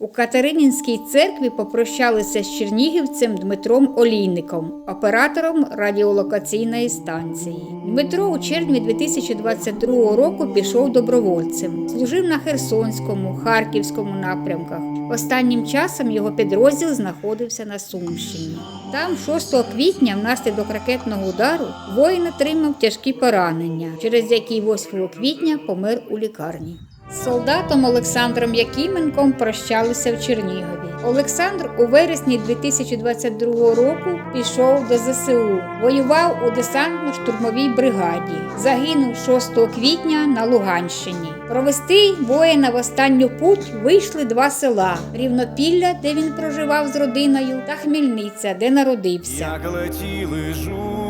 У Катеринінській церкві попрощалися з чернігівцем Дмитром Олійником, оператором радіолокаційної станції. Дмитро у червні 2022 року пішов добровольцем, служив на Херсонському, Харківському напрямках. Останнім часом його підрозділ знаходився на Сумщині. Там 6 квітня, внаслідок ракетного удару, воїн отримав тяжкі поранення, через які 8 квітня помер у лікарні. Солдатом Олександром Якименком прощалися в Чернігові. Олександр у вересні 2022 року пішов до ЗСУ, воював у десантно-штурмовій бригаді. Загинув 6 квітня на Луганщині. Провести воїна в останню путь вийшли два села: Рівнопілля, де він проживав з родиною, та Хмельниця, де народився. Як летіли журавлі,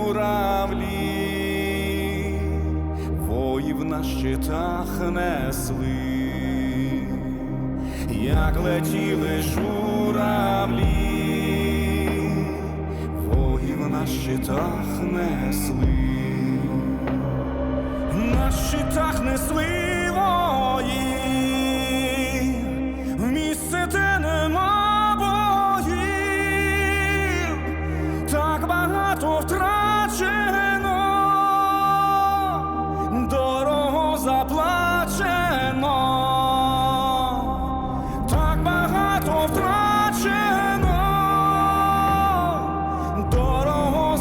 воїв на щитах несли, як летіли журавлі, воїв на щитах несли, на щитах несли багато втрачено,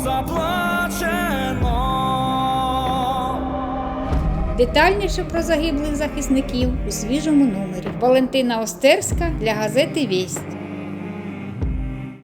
заплачено. Детальніше про загиблих захисників у свіжому номері. Валентина Остерська для газети Вість.